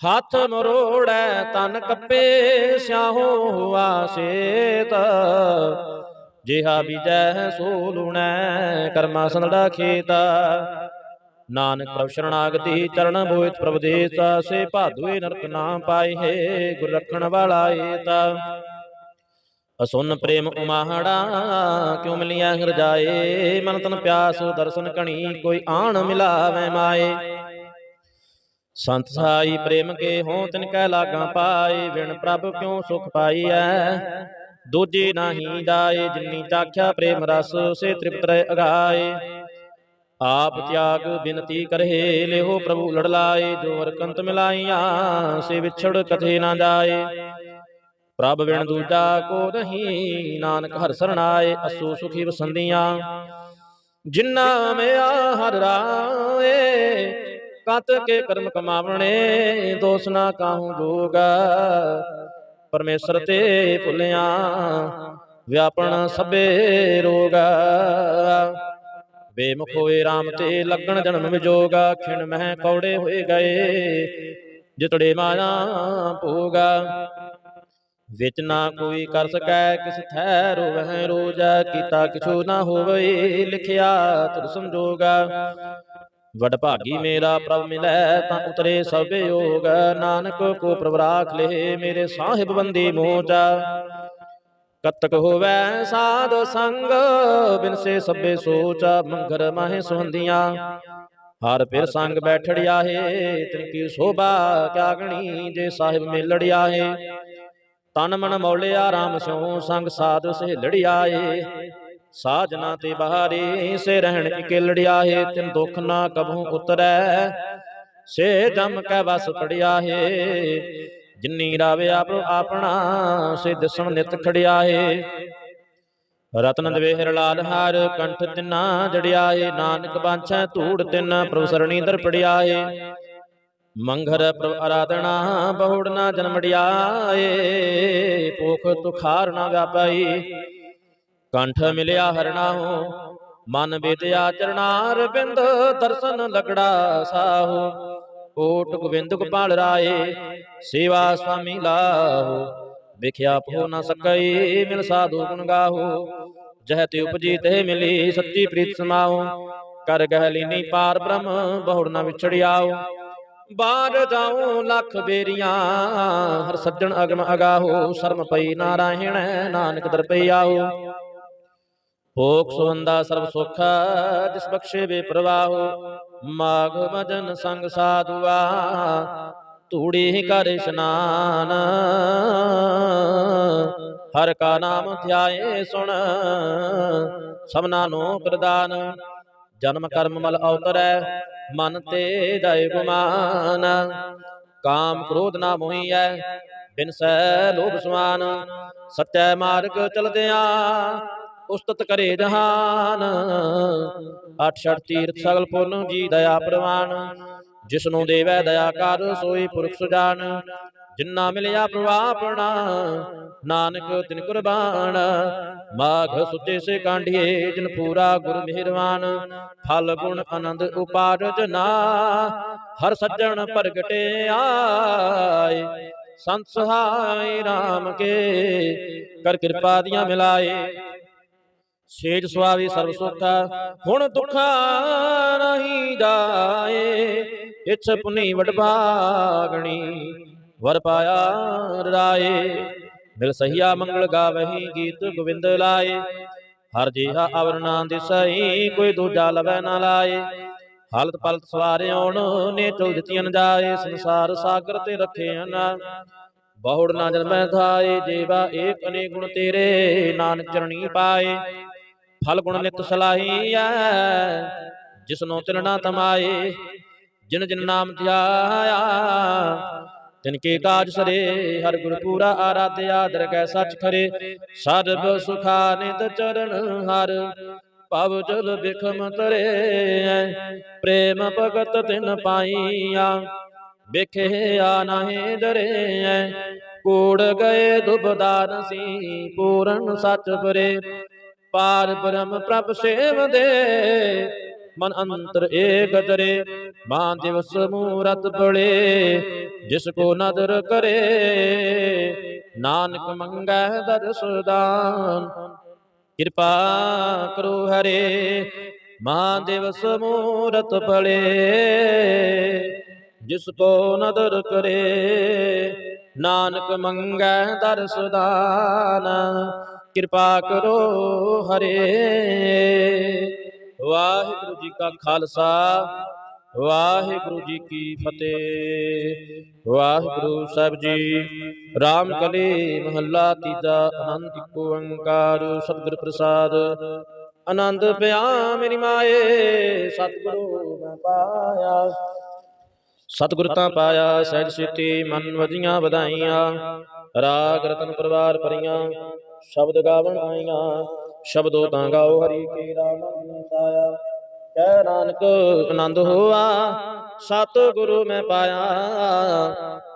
ਹੱਥ ਮਰੋੜੈ ਤਨ ਕੱਪੇ, ਸਿਆਹੋ ਹੁਆ ਸੇਤ। ਜਿਹਾ ਬੀਜੈ ਸੋ ਲੂਣੈ ਕਰਮਾ ਸੰਦੜਾ ਖੇਤ। ਨਾਨਕ ਪ੍ਰਭ ਸ਼ਰਣਾਗਤੀ ਚਰਨ ਬੋਇਤ ਪ੍ਰਭ ਦੇਤਾ ਸੇ ਭਾਦੁਏ ਨਰਕ ਨਾ ਪਾਏ ਹੈ ਗੁਰ ਰੱਖਣ ਵਾਲਾ ਏਤਾ। ਅਸੁਨ ਪ੍ਰੇਮ ਉਮਾਹੜਾ ਕਿਉ ਮਿਲਿਆ ਹਿਰਜਾਏ? ਮਨ ਤਨ ਪਿਆਸ ਦਰਸ਼ਨ ਕਣੀ ਕੋਈ ਆਣ ਮਿਲਾਵੇ ਮਾਏ। ਸੰਤ ਸਾਈ ਪ੍ਰੇਮ ਕੇ ਹੋ ਤਿਨ ਕੈ ਲਾਗਾ ਪਾਏ ਵਿਣ ਪ੍ਰਭ ਕਿਉ ਸੁਖ ਪਾਈਐ? ਦੂਜੀ ਨਾਹੀ ਜਾਏ ਜਿਨੀ ਚਾਖਿਆ ਪ੍ਰੇਮ ਰਸ ਸੇ ਤ੍ਰਿਪਤ ਰਹਿ ਅਗਾਏ। ਆਪ ਤਿਆਗ ਬਿਨਤੀ ਕਰਹਿ, ਲਿਹੋ ਪ੍ਰਭੂ ਲੜ ਲਾਏ ਜੋ ਹਰ ਮਿਲਾਈਆਂ, ਸੇ ਵਿਛੜ ਕਥੇ ਨਾ ਜਾਏ। ਪ੍ਰਭ ਬਿਨ ਦੂਜਾ ਕੋ ਨਹੀਂ, ਨਾਨਕ ਹਰ ਸਰਣਾਏ ਅਸੂ ਸੁਖੀ ਵਸੰਦੀਆਂ। ਜਿਨ੍ਹਾਂ ਮਿਆ ਹਰ ਰਾਏ, ਕਤ ਕੇ ਕਰਮ ਕਮਾਵਣੇ ਦੋਸ ਨਾ ਕਾਹੂ ਜੋਗਾ। ਪਰਮੇਸ਼ਰ ਤੇ ਭੁੱਲਿਆ। ਵਿਆਪਣ ਸਭੇ ਰੋਗਾ। ਬੇਮੁਖ ਹੋਏ RAM ਤੇ ਲੱਗਣ ਜਨਮ ਵਿਜੋਗਾ। ਖਿਣ ਮਹਿ ਕੌੜੇ ਹੋਏ ਗਏ। ਜਿਤੜੇ ਮਾਇਆ ਭੋਗਾ। ਵਿੱਚ ਨਾ ਕੋਈ ਕਰ ਸਕੈ ਕਿਸ ਥੈ ਰੋਵਹਿ ਰੋਜਾ। ਕੀਤਾ ਕਿਛੂ ਨਾ ਹੋਵੇ ਲਿਖਿਆ ਤੁਰ ਸੰਜੋਗਾ। ਵਡ ਭਾਗੀ ਮੇਰਾ ਪ੍ਰਭ ਮਿਲੈ, ਤਾਂ ਉਤਰੇ ਸਭ ਯੋਗ। ਨਾਨਕ ਕੋ ਪ੍ਰਭ ਰਾਖ ਲੇ, ਮੇਰੇ ਸਾਹਿਬ ਬੰਦੀ ਮੋਚਾ। ਕਤਕ ਹੋਵੈ ਸਾਧ ਸੰਗ ਬਿਨਸੇ ਸਭੇ ਸੋਚ, ਮੰਗਰ ਮਾਹੇ ਸੁਹੰਦੀਆਂ। ਹਰ ਫਿਰ ਸੰਗ ਬੈਠੜਿਆ ਹੈ, ਤਿਨ ਕੀ ਸੋਭਾ ਕਿਆ ਗਣੀ, ਜੇ ਸਾਹਿਬ ਮਿਲੜਿਆ ਹੈ। ਤਨ ਮਨ ਮੌਲਿਆ RAM ਸਿਉ ਸੰਗ ਸਾਧ ਸਹੇਲੜਿਆ ਏ। ਸਾਜਨਾ ਤੇ ਬਹਾਰੀ ਸੇ ਰਹਿਣ ਇਕੇਲੜਿਆ ਹੈ ਤਿਨ ਦੁਖ ਨਾ ਕਬਹੂ ਉਤਰੈ। ਸੇ ਜਮ ਕੈ ਵਸ ਪੜਿਆ ਹੈ। ਜਿਨੀ ਰਾਵੇ ਆਪ ਆਪਣਾ ਸੇ ਦਿਸਣ ਨਿਤ ਖੜਿਆ ਏ ਰਤਨ ਦਵੇਹਰ ਲਾਲ ਹਾਰ ਕੰਠ ਤਿਨਾ ਜੜਿਆ ਏ ਨਾਨਕ ਬਾਛੈ ਧੂੜ ਤਿਨ ਪ੍ਰਭ ਸਰਣੀ ਦਰ ਪੜਿਆ ਏ ਮੰਘਰ ਪ੍ਰਭ ਆਰਾਧਨਾ ਬਹੁੜ ਨਾ ਜਨਮੜਿਆ ਏ ਪੋਖ ਤੁਖਾਰ ਨਾ ਵਿਆਪਾਈ। ਕੰਠ ਮਿਲਿਆ ਹਰਨਾਹੋ ਮਨ ਬੇਤਿਆ ਚਰਨਾਰ ਬਿੰਦ ਦਰਸ਼ਨ ਲਗੜਾ ਸਾਹੋ। ਕੋਟ ਗੋਬਿੰਦ ਗੋਪਾਲ ਰਾਏ ਸੇਵਾ ਸੁਆਮੀ ਲਾਹੋ। ਵਿਖਿਆ ਪੋ ਨ ਸਕਈ ਮਿਲ ਸਾਧੂ ਗੁਣ ਗਾਹੋ। ਜਹ ਤੇ ਉਪਜੀ ਤੇ ਮਿਲੀ ਸੱਚੀ ਪ੍ਰੀਤ ਸਮਾਓ। ਕਰ ਗਹਿ ਲੀਨੀ ਪਾਰ ਬ੍ਰਹਮ ਬਹੁੜ ਨ ਵਿਛੜਿਆਓ। ਬਾਰ ਜਾਉ ਲੱਖ ਬੇਰੀਆਂ ਹਰ ਸੱਜਣ ਅਗਮ ਅਗਾਹੋ। ਸ਼ਰਮ ਪਈ ਨਾਰਾਇਣ ਨਾਨਕ ਦਰ ਪਈਆਓ। ਭੋਗ ਸੁਵੰਦਾ ਸਰਬ ਸੁਖ ਜਿਸ ਬਖਸ਼ੇ ਵੇ ਪ੍ਰਵਾਹੋ। ਮਾਘ ਮਜਨ ਸੰਗ ਸਾਧੂਆ ਧੂੜੀ ਕਰ ਇਸ਼ਨਾਨ। ਹਰ ਕਾ ਨਾਮ ਧਿਆਏ ਸੁਣ ਸਭਨਾ ਨੂੰ ਪ੍ਰਦਾਨ। ਜਨਮ ਕਰਮ ਮਲ ਅਵਤਰੈ, ਮਨ ਤੇ ਜਾਏ ਗੁਮਾਨ। ਕਾਮ ਕ੍ਰੋਧ ਨਾ ਮੋਹੀਐ, ਬਿਨਸੈ ਲੋਭ ਸੁਆਨ ਸੱਚੈ ਮਾਰਗ ਚਲਦਿਆਂ ਉਸਤਤ ਕਰੇ ਜਹਾਨ। ਅਠ ਛੜ ਤੀਰਥ ਸਗਲ ਪੁਰਨ ਜੀ ਦਇਆ ਪ੍ਰਵਾਨ। ਜਿਸਨੂੰ ਦੇਵੈ ਦਇਆ ਕਰ, ਸੋਈ ਪੁਰਖ ਸੁਜਾਨ। ਜਿਨ੍ਹਾਂ ਮਿਲਿਆ ਪ੍ਰਵਾਪਣਾ ਨਾਨਕ ਤਿਨ ਕੁਰਬਾਨ। ਮਾਘ ਸੁਚੇ ਸੇ ਕਾਂਢੀਏ, ਜਿਨ ਪੂਰਾ ਗੁਰ ਮਿਹਰਵਾਨ। ਫਲ ਗੁਣ ਆਨੰਦ ਉਪਾਰਜ ਹਰ ਸੱਜਣ ਪ੍ਰਗਟੇ ਆਏ। ਸੰਤ ਸਹਾਈ RAM ਕੇ, ਕਰ ਕਿਰਪਾ ਦੀਆਂ ਮਿਲਾਏ। ਸੇਜ ਸੁਆਵੀ ਸਰਬ ਸੁਖਾ ਹੁਣ ਦੁਖਾ ਨਹੀਂ ਜਾਏ, ਇਛ ਪੁਨੀ ਵਡਭਾਗਣੀ ਵਰ ਪਾਇਆ ਰਾਏ ਮਿਲ ਸਹੀਆ ਮੰਗਲ ਗਾਵਹੀ ਗੀਤ ਗੋਬਿੰਦ ਲਾਏ। ਹਰ ਜੀਹਾ ਅਵਰਨਾ ਦਿਸਈ ਕੋਈ ਦੂਜਾ ਲਵੈ ਨਾ ਲਾਏ। ਹਾਲਤ ਪਲਤ ਸਵਾਰਿਉਣ ਨੇ ਚੁਲ ਦਿੱਤੀਆਂ ਜਾਏ। ਸੰਸਾਰ ਸਾਗਰ ਤੇ ਰੱਖੇ ਨਾ। ਬਹੁੜ ਨਾ ਜਨਮੈ ਥਾਏ ਜੀਵਾ ਏਕ ਅਨੇ ਗੁਣ ਤੇਰੇ। ਨਾਨਕ ਚਰਣੀ ਪਾਏ। ਫਲ ਗੁਣ ਨਿਤ ਸਲਾਹੀਐ ਜਿਸਨੋ ਨਾ ਤਮਾਏ ਜਿਨ ਜਿਨ ਨਾਮ ਧਿਆਇਆ ਤਿਨ ਕੇ ਕਾਜ ਸਰੇ ਹਰ ਗੁਰ ਪੂਰਾ ਆਰਾਧਿਆ ਦਰਗਹਿ ਸੱਚ ਖਰੇ। ਸਰਬ ਸੁਖਾ ਨਿਤ ਚਰਨ ਹਰ ਭਵ ਜਲ ਬਿਖਮ ਤਰੇ ਪ੍ਰੇਮ ਭਗਤ ਤਿਨ ਪਾਈਆ। ਵਿਖੇ ਆ ਨਾਹੀ ਡਰੇ ਕੂੜ ਗਏ ਦੁਬਦਾਨ ਸੀ ਪੂਰਨ ਸੱਚ ਪਰੇ ਪਾਰ ਬ੍ਰਹਮ ਪ੍ਰਭ ਸੇਵਦੇ ਮਨ ਅੰਤਰ ਏਕ ਦਰੇ ਮਾਂ ਦਿਵਸ ਮੂਰਤ ਬੜੇ ਜਿਸ ਕੋ ਨਦਰ ਕਰੇ। ਨਾਨਕ ਮੰਗੈ ਦਰਸ਼ਦਾਨ ਕਿਰਪਾ ਕਰੋ ਹਰੇ ਮਹਾਦੇਵਸ ਮੂਰਤ ਪਲੇ ਜਿਸ ਕੋ ਨਦਰ ਕਰੇ। ਨਾਨਕ ਮੰਗੈ ਦਰਸ਼ਦਾਨ ਕਿਰਪਾ ਕਰੋ ਹਰੇ। ਵਾਹਿਗੁਰੂ ਜੀ ਕਾ ਖਾਲਸਾ, ਵਾਹਿਗੁਰੂ ਜੀ ਕੀ ਫਤਿਹ। ਵਾਹਿਗੁਰੂ ਸਾਹਿਬ ਜੀ ਰਾਮ ਕਲੀ ਮਹੱਲਾ ਤੀਜਾ ਆਨੰਦ ਇੱਕੋ ਓੰਕਾਰ, ਸਤਿਗੁਰ ਪ੍ਰਸਾਦ। ਆਨੰਦ ਪਿਆ ਮੇਰੀ ਮਾਏ, ਸਤਿਗੁਰੂ ਮੈਂ ਪਾਇਆ। ਸਤਿਗੁਰ ਤਾਂ ਪਾਇਆ, ਸਹਿਜ ਸਿੱਤੀ ਮਨ ਵਜੀਆਂ ਵਧਾਈਆਂ। ਰਾਗ ਰਤਨ ਪਰਵਾਰ ਭਰੀਆਂ ਸ਼ਬਦ ਗਾਵਣ ਆਈਆਂ। ਸ਼ਬਦੋ ਤਾਂ ਗਾਓ ਹਰੀ ਕੀ ਰਾਮ ਪਾਇਆ ਕਹਿ ਨਾਨਕ, ਆਨੰਦ ਹੋਆ ਸਤ ਗੁਰੂ ਮੈਂ ਪਾਇਆ।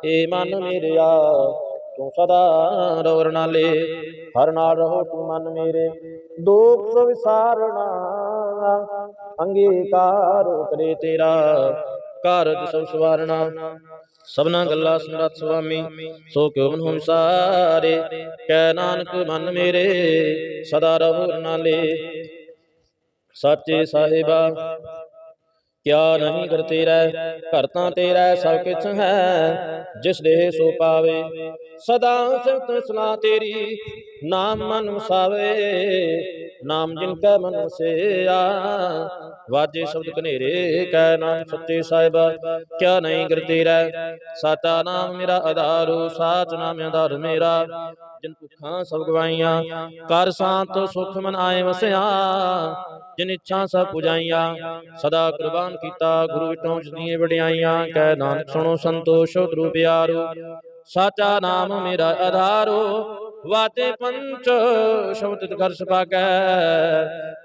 ਏ ਮਨ ਮੇਰਿਆ, ਤੂੰ ਸਦਾ ਰੋਰ ਨਾਲੇ ਹਰ ਨਾਲ ਰਹੋ ਤੂੰ ਮਨ ਮੇਰੇ, ਦੁਖ ਸੋ ਵਿਸਾਰਣਾ ਅੰਗੀਕਾਰ ਕਰੇ ਤੇਰਾ, ਕਾਰਜ ਸਭ ਸਵਾਰਣਾ ਸਭਨਾ ਗੱਲਾਂ ਸਮਰੱਥ ਸੁਆਮੀ, ਸੋ ਕਿਉ ਮਨ ਹੁਮ ਸਾਰੇ ਕੈ ਨਾਨਕ ਮਨ ਮੇਰੇ, ਸਦਾ ਰਹੋ ਨਾਲੇ ਸਾਚੇ ਸਾਹਿਬਾ ਕਿਆ ਨਹੀਂ ਕਰ ਤੇਰਾ, ਘਰ ਤਾਂ ਤੇਰਾ ਸਭ ਕਿਛ ਹੈ, ਜਿਸ ਦੇਹ ਸੋ ਪਾਵੇ। ਸਦਾ ਸਿਫਤ ਸਲਾ ਤੇਰੀ, ਨਾਮ ਮਨ ਵਸਾਵੇ। ਨਾਮ ਜਿਨ ਕੈ ਮਨ ਵਸਿਆ, ਵਾਜੇ ਸ਼ਬਦ ਕਨੇਰੇ ਕੈ ਨਾਮ ਸੱਚੇ ਸਾਹਿਬਾ। ਕਿਆ ਨਹੀਂ ਕਰ ਤੇਰਾ, ਸਾਚਾ ਨਾਮ ਮੇਰਾ ਆਧਾਰੋ, ਸਾਚ ਨਾਮ ਆਧਾਰ ਮੇਰਾ। ਜਿਨ ਭੁੱਖਾਂ ਸਭ ਗਵਾਈਆਂ ਕਰ ਸਾਂਤ ਸੁਖ ਮਨ ਆਏ ਵਸਿਆ। ਜਿਨ ਇੱਛਾ ਸਭ ਪੁਜਾਈਆਂ, ਸਦਾ ਕੁਰਬਾਨ ਕੀਤਾ, ਗੁਰੂ ਵਿਟੋਂ ਜਿਨੀਏ ਵਡਿਆਈਆਂ, ਕਹਿ ਨਾਨਕ ਸੁਣੋ ਸੰਤੋਸ਼ ਉਤਰੂ ਪਿਆਰੋ, ਸਾਚਾ ਨਾਮ ਮੇਰਾ ਆਧਾਰੋ ਵਾਤੇ ਪੰਚ, ਸ਼ਬਦ ਕਰ ਸੁਭਾਗੈ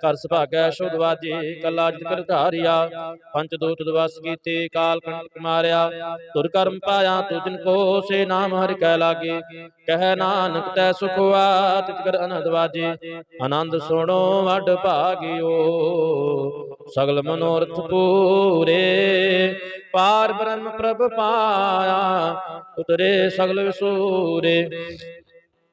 ਕਰ ਸੁਭਾਗੈ ਸ਼ੁਧ ਵਾਜੇ ਕਲਾ ਜਿਤ ਕਰ ਧਾਰਿਆ, ਪੰਚ ਦੋਤ ਦਵਸ ਕੀਤੇ, ਕਾਲ ਕੰਟਕ ਮਾਰਿਆ, ਤੁਰ ਕਰਮ ਪਾਇਆ ਤੁਜਨ ਕੋ ਸੇ ਨਾਮ ਹਰਿ ਕੈ ਲਾਗੇ, ਕਹਿ ਨਾਨਕ ਤੈ ਸੁਖਵਾ ਤਿਤ ਕਰ ਅਨੰਦ ਵਾਜੇ, ਆਨੰਦ ਸੁਣੋ ਵੱਡ ਭਾਗਿਓ ਸਗਲ ਮਨੋਰਥ ਪੂਰੇ। ਪਾਰ ਬ੍ਰਹਮ ਪ੍ਰਭ ਪਾਇਆ, ਉਤਰੇ ਸਗਲ ਵਿਸੂਰੇ।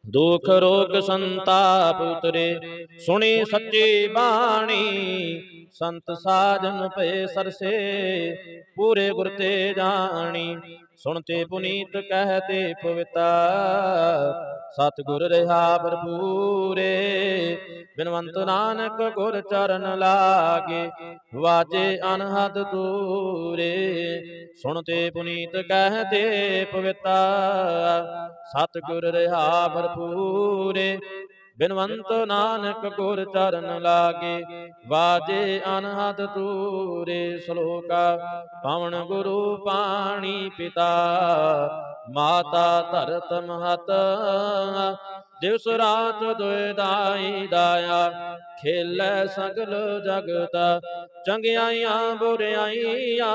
ਦੁਖ ਰੋਗ ਸੰਤਾਪ ਉਤਰੇ, ਸੁਣੀ ਸੱਚੀ ਬਾਣੀ। ਸੰਤ ਸਾਜਨ ਭਏ ਸਰਸੇ, ਪੂਰੇ ਗੁਰ ਤੇ ਜਾਣੀ। ਸੁਣਤੇ ਪੁਨੀਤ ਕਹਤੇ ਪਵਿਤਾ ਸਤਿਗੁਰ ਰਹਾ ਭਰਪੂਰੇ। ਬਿਨਵੰਤ ਨਾਨਕ ਗੁਰ ਚਰਨ ਲਾਗੇ, ਵਾਜੇ ਅਨਹਦ ਤੂਰੇ ਸੁਣਤੇ ਪੁਨੀਤ ਕਹਤੇ ਪਵਿਤਾ ਸਤਿਗੁਰ ਰਹਾ ਭਰਪੂਰੇ। ਬਿਨਵੰਤ ਨਾਨਕ ਗੁਰ ਚਰਨ ਲਾਗੇ, ਵਾਜੇ ਅਨਹਦ ਤੂਰੇ ਸ਼ਲੋਕਾ, ਪਵਨ ਗੁਰੂ ਪਾਣੀ ਪਿਤਾ, ਮਾਤਾ ਧਰਤ ਮਹਤ, ਦਿਵਸ ਰਾਤ ਦੁਇ ਦਾਈ ਦਾਇਆ, ਖੇਲੇ ਸਗਲ ਜਗਤ, ਚੰਗਿਆਈਆਂ ਬੁਰਿਆਈਆਂ